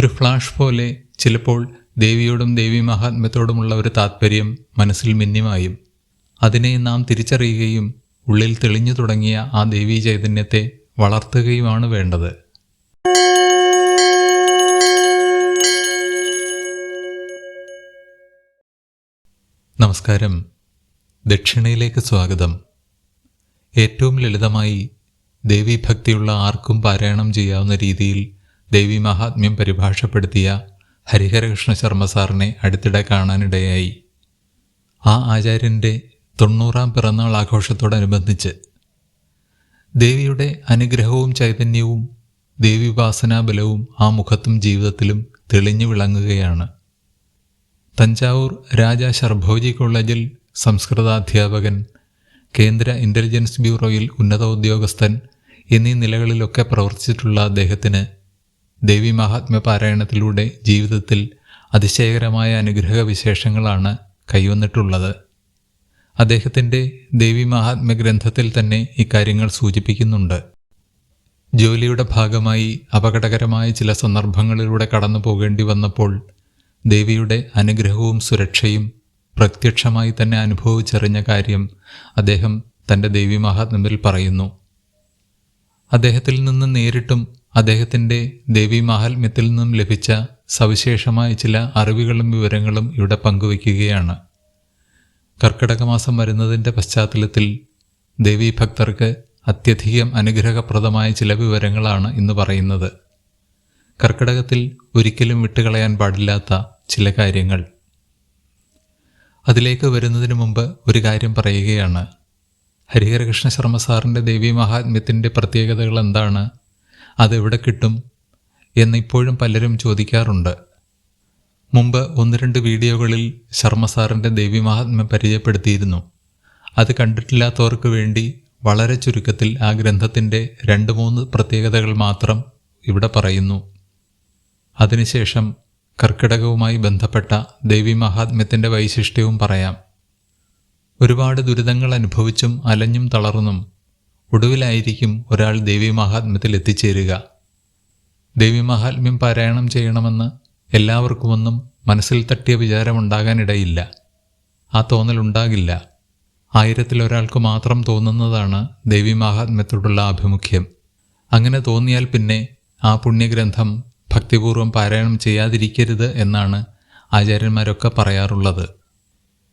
ഒരു ഫ്ലാഷ് പോലെ ചിലപ്പോൾ ദേവിയോടും ദേവി മഹാത്മ്യത്തോടുമുള്ള ഒരു താത്പര്യം മനസ്സിൽ മിന്നിമായും. അതിനെ നാം തിരിച്ചറിയുകയും ഉള്ളിൽ തെളിഞ്ഞു തുടങ്ങിയ ആ ദേവി ചൈതന്യത്തെ വളർത്തുകയുമാണ് വേണ്ടത്. നമസ്കാരം. ദക്ഷിണയിലേക്ക് സ്വാഗതം. ഏറ്റവും ലളിതമായി ദേവി ഭക്തിയുള്ള ആർക്കും പാരായണം ചെയ്യാവുന്ന രീതിയിൽ ദേവി മഹാത്മ്യം പരിഭാഷപ്പെടുത്തിയ ഹരിഹരകൃഷ്ണ ശർമ്മ സാറിനെ അടുത്തിടെ കാണാനിടയായി. ആ ആചാര്യന്റെ തൊണ്ണൂറാം പിറന്നാൾ ആഘോഷത്തോടനുബന്ധിച്ച് ദേവിയുടെ അനുഗ്രഹവും ചൈതന്യവും ദേവീപാസനാബലവും ആ മുഖത്തും ജീവിതത്തിലും തെളിഞ്ഞു വിളങ്ങുകയാണ്. തഞ്ചാവൂർ രാജ ശർഭോജി കോളേജിൽ സംസ്കൃതാധ്യാപകൻ കേന്ദ്ര ഇന്റലിജൻസ് ബ്യൂറോയിൽ ഉന്നത ഉദ്യോഗസ്ഥൻ എന്നീ നിലകളിലൊക്കെ പ്രവർത്തിച്ചിട്ടുള്ള അദ്ദേഹത്തിന് ദേവി മഹാത്മ്യ പാരായണത്തിലൂടെ ജീവിതത്തിൽ അതിശയകരമായ അനുഗ്രഹ വിശേഷങ്ങളാണ് കൈവന്നിട്ടുള്ളത്. അദ്ദേഹത്തിന്റെ ദേവി മഹാത്മ്യ ഗ്രന്ഥത്തിൽ തന്നെ ഇക്കാര്യങ്ങൾ സൂചിപ്പിക്കുന്നുണ്ട്. ജോലിയുടെ ഭാഗമായി അപകടകരമായ ചില സന്ദർഭങ്ങളിലൂടെ കടന്നു പോകേണ്ടി വന്നപ്പോൾ ദേവിയുടെ അനുഗ്രഹവും സുരക്ഷയും പ്രത്യക്ഷമായി തന്നെ അനുഭവിച്ചറിഞ്ഞ കാര്യം അദ്ദേഹം തന്റെ ദേവി മഹാത്മ്യത്തിൽ പറയുന്നു. അദ്ദേഹത്തിൽ നിന്ന് നേരിട്ടും അദ്ദേഹത്തിന്റെ ദേവി മാഹാത്മ്യത്തിൽ നിന്നും ലഭിച്ച സവിശേഷമായ ചില അറിവുകളും വിവരങ്ങളും ഇവിടെ പങ്കുവയ്ക്കുകയാണ്. കർക്കിടക മാസം വരുന്നതിന്റെ പശ്ചാത്തലത്തിൽ ദേവീഭക്തർക്ക് അത്യധികം അനുഗ്രഹപ്രദമായ ചില വിവരങ്ങളാണ് ഇന്ന് പറയുന്നത്. കർക്കിടകത്തിൽ ഒരിക്കലും വിട്ടുകളയാൻ പാടില്ലാത്ത ചില കാര്യങ്ങൾ. അതിലേക്ക് വരുന്നതിന് മുമ്പ് ഒരു കാര്യം പറയുകയാണ്. ഹരിഹരകൃഷ്ണ ശർമ്മ സാറിന്റെ ദേവി മഹാത്മ്യത്തിന്റെ പ്രത്യേകതകൾ എന്താണ്? അതെവിടെ കിട്ടും എന്നിപ്പോഴും പലരും ചോദിക്കാറുണ്ട്. മുമ്പ് ഒന്ന് രണ്ട് വീഡിയോകളിൽ ശർമ്മ സാറിന്റെ ദേവി മഹാത്മ്യം പരിചയപ്പെടുത്തിയിരുന്നു. അത് കണ്ടിട്ടില്ലാത്തവർക്ക് വേണ്ടി വളരെ ചുരുക്കത്തിൽ ആ ഗ്രന്ഥത്തിന്റെ രണ്ട് മൂന്ന് പ്രത്യേകതകൾ മാത്രം ഇവിടെ പറയുന്നു. അതിനുശേഷം കർക്കിടകവുമായി ബന്ധപ്പെട്ട ദേവി മഹാത്മ്യത്തിന്റെ വൈശിഷ്ട്യവും പറയാം. ഒരുപാട് ദുരിതങ്ങൾ അനുഭവിച്ചും അലഞ്ഞും തളർന്നും ഒടുവിലായിരിക്കും ഒരാൾ ദേവി മഹാത്മ്യത്തിൽ എത്തിച്ചേരുക. ദേവി മഹാത്മ്യം പാരായണം ചെയ്യണമെന്ന് എല്ലാവർക്കുമൊന്നും മനസ്സിൽ തട്ടിയ വിചാരമുണ്ടാകാനിടയില്ല. ആ തോന്നലുണ്ടാകില്ല ആയിരത്തിലൊരാൾക്ക് മാത്രം തോന്നുന്നതാണ് ദേവി മഹാത്മ്യത്തോടുള്ള ആഭിമുഖ്യം. അങ്ങനെ തോന്നിയാൽ പിന്നെ ആ പുണ്യഗ്രന്ഥം ഭക്തിപൂർവം പാരായണം ചെയ്യാതിരിക്കരുത് എന്നാണ് ആചാര്യന്മാരൊക്കെ പറയാറുള്ളത്.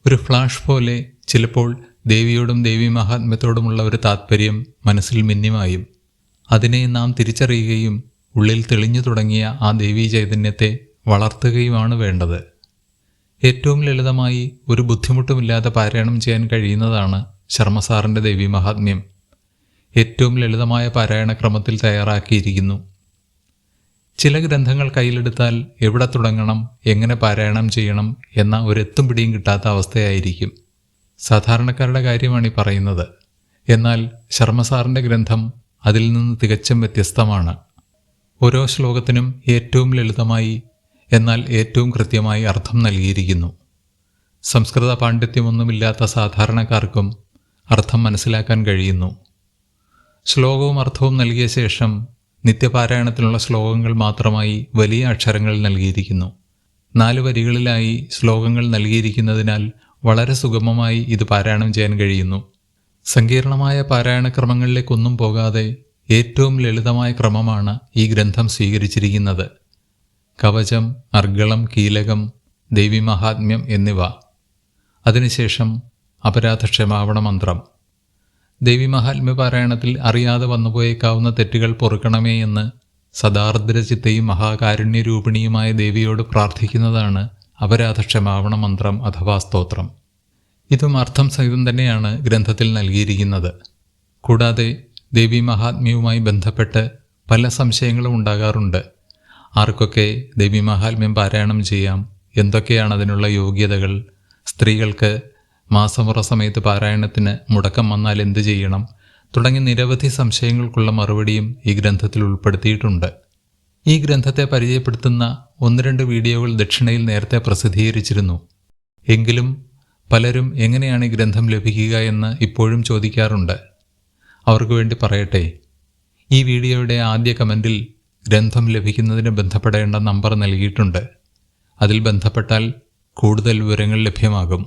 ഒരു ഫ്ലാഷ് പോലെ ചിലപ്പോൾ ദേവിയോടും ദേവി മഹാത്മ്യത്തോടുമുള്ള ഒരു താത്പര്യം മനസ്സിൽ മിന്നിമായും. അതിനെ നാം തിരിച്ചറിയുകയും ഉള്ളിൽ തെളിഞ്ഞു തുടങ്ങിയ ആ ദേവീ ചൈതന്യത്തെ വളർത്തുകയുമാണ് വേണ്ടത്. ഏറ്റവും ലളിതമായി ഒരു ബുദ്ധിമുട്ടുമില്ലാതെ പാരായണം ചെയ്യാൻ കഴിയുന്നതാണ് ശർമ്മസാറിന്റെ ദേവി മഹാത്മ്യം. ഏറ്റവും ലളിതമായ പാരായണ ക്രമത്തിൽ തയ്യാറാക്കിയിരിക്കുന്നു. ചില ഗ്രന്ഥങ്ങൾ കയ്യിലെടുത്താൽ എവിടെ തുടങ്ങണം എങ്ങനെ പാരായണം ചെയ്യണം എന്ന ഒരെത്തും പിടിയും കിട്ടാത്ത അവസ്ഥയായിരിക്കും. സാധാരണക്കാരുടെ കാര്യമാണ് ഈ പറയുന്നത്. എന്നാൽ ശർമ്മസാറിന്റെ ഗ്രന്ഥം അതിൽ നിന്ന് തികച്ചും വ്യത്യസ്തമാണ്. ഓരോ ശ്ലോകത്തിനും ഏറ്റവും ലളിതമായി എന്നാൽ ഏറ്റവും കൃത്യമായി അർത്ഥം നൽകിയിരിക്കുന്നു. സംസ്കൃത പാണ്ഡിത്യമൊന്നുമില്ലാത്ത സാധാരണക്കാർക്കും അർത്ഥം മനസ്സിലാക്കാൻ കഴിയുന്നു. ശ്ലോകവും അർത്ഥവും നൽകിയ ശേഷം നിത്യപാരായണത്തിനുള്ള ശ്ലോകങ്ങൾ മാത്രമായി വലിയ അക്ഷരങ്ങൾ നൽകിയിരിക്കുന്നു. നാല് വരികളിലായി ശ്ലോകങ്ങൾ നൽകിയിരിക്കുന്നതിനാൽ വളരെ സുഗമമായി ഇത് പാരായണം ചെയ്യാൻ കഴിയുന്നു. സങ്കീർണമായ പാരായണക്രമങ്ങളിലേക്കൊന്നും പോകാതെ ഏറ്റവും ലളിതമായ ക്രമമാണ് ഈ ഗ്രന്ഥം സ്വീകരിച്ചിരിക്കുന്നത്. കവചം അർഗളം കീലകം ദേവി മഹാത്മ്യം എന്നിവ. അതിനുശേഷം അപരാധക്ഷമാവണ മന്ത്രം. ദേവി മഹാത്മ്യ പാരായണത്തിൽ അറിയാതെ വന്നുപോയേക്കാവുന്ന തെറ്റുകൾ പൊറുക്കണമേ എന്ന് സദാർദ്രചിത്തയും മഹാകാരുണ്യരൂപിണിയുമായ ദേവിയോട് പ്രാർത്ഥിക്കുന്നതാണ് അപരാധക്ഷമാവണ മന്ത്രം അഥവാ സ്തോത്രം. ഇതും അർത്ഥം സഹിതം തന്നെയാണ് ഗ്രന്ഥത്തിൽ നൽകിയിരിക്കുന്നത്. കൂടാതെ ദേവി മഹാത്മ്യവുമായി ബന്ധപ്പെട്ട് പല സംശയങ്ങളും ഉണ്ടാകാറുണ്ട്. ആർക്കൊക്കെ ദേവി മഹാത്മ്യം പാരായണം ചെയ്യാം? എന്തൊക്കെയാണ് അതിനുള്ള യോഗ്യതകൾ? സ്ത്രീകൾക്ക് മാസമുറ സമയത്ത് പാരായണത്തിന് മുടക്കം വന്നാൽ എന്ത് ചെയ്യണം? തുടങ്ങി നിരവധി സംശയങ്ങൾക്കുള്ള മറുപടിയും ഈ ഗ്രന്ഥത്തിൽ ഉൾപ്പെടുത്തിയിട്ടുണ്ട്. ഈ ഗ്രന്ഥത്തെ പരിചയപ്പെടുത്തുന്ന ഒന്ന് രണ്ട് വീഡിയോകൾ ദക്ഷിണയിൽ നേരത്തെ പ്രസിദ്ധീകരിച്ചിരുന്നു. എങ്കിലും പലരും എങ്ങനെയാണ് ഈ ഗ്രന്ഥം ലഭിക്കുക എന്ന് ഇപ്പോഴും ചോദിക്കാറുണ്ട്. അവർക്ക് വേണ്ടി പറയട്ടെ ഈ വീഡിയോയുടെ ആദ്യ കമന്റിൽ ഗ്രന്ഥം ലഭിക്കുന്നതിന് ബന്ധപ്പെടേണ്ട നമ്പർ നൽകിയിട്ടുണ്ട്. അതിൽ ബന്ധപ്പെട്ടാൽ കൂടുതൽ വിവരങ്ങൾ ലഭ്യമാകും.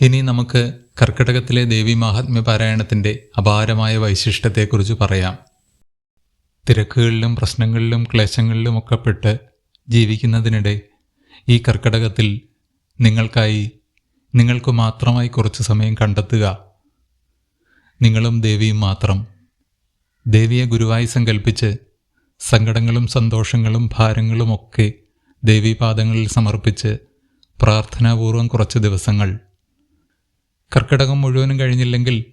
ഇനി നമുക്ക് കർക്കിടകത്തിലെ ദേവി മഹാത്മ്യ പാരായണത്തിന്റെ അപാരമായ വൈശിഷ്ട്യത്തെക്കുറിച്ച് പറയാം. തിരക്കുകളിലും പ്രശ്നങ്ങളിലും ക്ലേശങ്ങളിലും പെട്ട് ജീവിക്കുന്നതിനിടെ ഈ കർക്കടകത്തിൽ നിങ്ങൾക്കായി നിങ്ങൾക്ക് മാത്രമായി കുറച്ച് സമയം കണ്ടെത്തുക. നിങ്ങളും ദേവിയും മാത്രം. ദേവിയെ ഗുരുവായി സങ്കല്പിച്ച് സങ്കടങ്ങളും സന്തോഷങ്ങളും ഭാരങ്ങളും ഭാരങ്ങളുമൊക്കെ ദേവീപാദങ്ങളിൽ സമർപ്പിച്ച് പ്രാർത്ഥനാപൂർവം കുറച്ച് ദിവസങ്ങൾ. കർക്കിടകം മുഴുവനും കഴിഞ്ഞില്ലെങ്കിൽ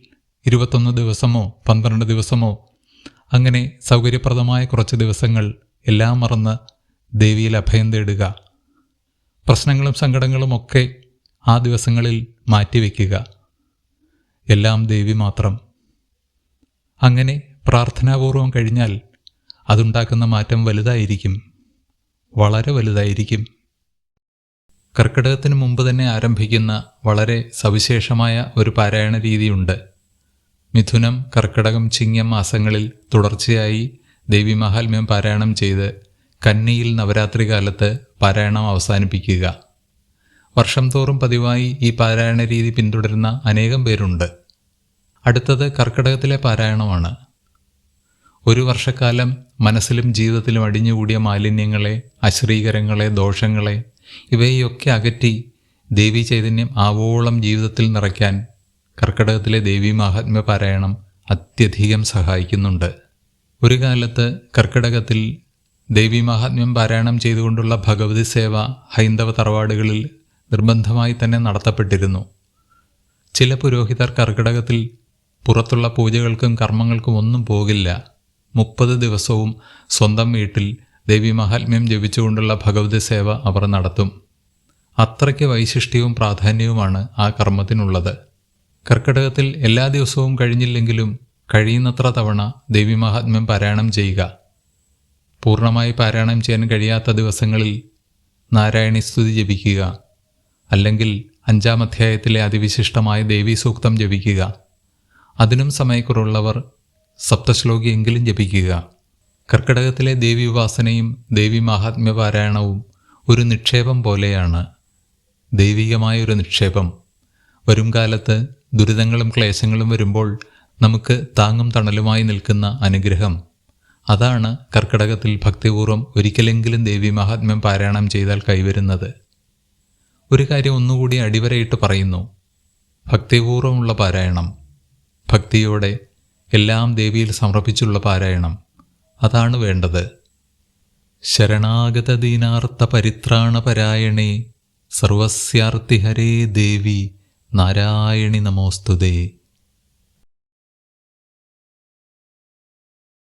ഇരുപത്തൊന്ന് ദിവസമോ പന്ത്രണ്ട് ദിവസമോ അങ്ങനെ സൗകര്യപ്രദമായ കുറച്ച് ദിവസങ്ങൾ എല്ലാം മറന്ന് ദേവിയിൽ അഭയം തേടുക. പ്രശ്നങ്ങളും സങ്കടങ്ങളും ഒക്കെ ആ ദിവസങ്ങളിൽ മാറ്റിവെക്കുക. എല്ലാം ദേവി മാത്രം. അങ്ങനെ പ്രാർത്ഥനാപൂർവം കഴിഞ്ഞാൽ അതുണ്ടാക്കുന്ന മാറ്റം വലുതായിരിക്കും. വളരെ വലുതായിരിക്കും. കർക്കിടകത്തിന് മുമ്പ് തന്നെ ആരംഭിക്കുന്ന വളരെ സവിശേഷമായ ഒരു പാരായണ രീതിയുണ്ട്. മിഥുനം കർക്കിടകം ചിങ്ങം മാസങ്ങളിൽ തുടർച്ചയായി ദേവി മഹാത്മ്യം പാരായണം ചെയ്ത് കന്നിയിൽ നവരാത്രി കാലത്ത് പാരായണം അവസാനിപ്പിക്കുക. വർഷം തോറും പതിവായി ഈ പാരായണ രീതി പിന്തുടരുന്ന അനേകം പേരുണ്ട്. അടുത്തത് കർക്കിടകത്തിലെ പാരായണമാണ്. ഒരു വർഷക്കാലം മനസ്സിലും ജീവിതത്തിലും അടിഞ്ഞുകൂടിയ മാലിന്യങ്ങളെ അശ്രീകരങ്ങളെ ദോഷങ്ങളെ ഇവയൊക്കെ അകറ്റി ദേവി ചൈതന്യം ആവോളം ജീവിതത്തിൽ നിറയ്ക്കാൻ കർക്കിടകത്തിലെ ദേവി മാഹാത്മ്യ പാരായണം അത്യധികം സഹായിക്കുന്നുണ്ട്. ഒരു കാലത്ത് കർക്കിടകത്തിൽ ദേവി മഹാത്മ്യം പാരായണം ചെയ്തുകൊണ്ടുള്ള ഭഗവതി സേവ ഹൈന്ദവ തറവാടുകളിൽ നിർബന്ധമായി തന്നെ നടത്തപ്പെട്ടിരുന്നു. ചില പുരോഹിതർ കർക്കിടകത്തിൽ പുറത്തുള്ള പൂജകൾക്കും കർമ്മങ്ങൾക്കും ഒന്നും പോകില്ല. മുപ്പത് ദിവസവും സ്വന്തം വീട്ടിൽ ദേവി മഹാത്മ്യം ജപിച്ചുകൊണ്ടുള്ള ഭഗവതി സേവ അവർ നടത്തും. അത്രയ്ക്ക് വൈശിഷ്ട്യവും പ്രാധാന്യവുമാണ് ആ കർമ്മത്തിനുള്ളത്. കർക്കിടകത്തിൽ എല്ലാ ദിവസവും കഴിഞ്ഞില്ലെങ്കിലും കഴിയുന്നത്ര തവണ ദേവി മഹാത്മ്യം പാരായണം ചെയ്യുക. പൂർണമായി പാരായണം ചെയ്യാൻ കഴിയാത്ത ദിവസങ്ങളിൽ നാരായണി സ്തുതി ജപിക്കുക. അല്ലെങ്കിൽ അഞ്ചാം അധ്യായത്തിലെ അതിവിശിഷ്ടമായ ദേവീ സൂക്തം ജപിക്കുക. അതിനും സമയക്കുറുള്ളവർ സപ്തശ്ലോകിയെങ്കിലും ജപിക്കുക. കർക്കിടകത്തിലെ ദേവി ഉപാസനയും ദേവി മാഹാത്മ്യ പാരായണവും ഒരു നിക്ഷേപം പോലെയാണ്. ദൈവികമായ ഒരു നിക്ഷേപം. വരും കാലത്ത് ദുരിതങ്ങളും ക്ലേശങ്ങളും വരുമ്പോൾ നമുക്ക് താങ്ങും തണലുമായി നിൽക്കുന്ന അനുഗ്രഹം. അതാണ് കർക്കിടകത്തിൽ ഭക്തിപൂർവം ഒരിക്കലെങ്കിലും ദേവി മഹാത്മ്യം പാരായണം ചെയ്താൽ കൈവരുന്നത്. ഒരു കാര്യം ഒന്നുകൂടി അടിവരയിട്ട് പറയുന്നു. ഭക്തിപൂർവമുള്ള പാരായണം. ഭക്തിയോടെ എല്ലാം ദേവിയിൽ സമർപ്പിച്ചുള്ള പാരായണം. അതാണ് വേണ്ടത്. ശരണാഗത ദീനാർത്ഥ പരിത്രാണ പരായണേ സർവസ്യാർത്തിഹരേ ദേവി. നാരായണി നമോസ്തുതേ.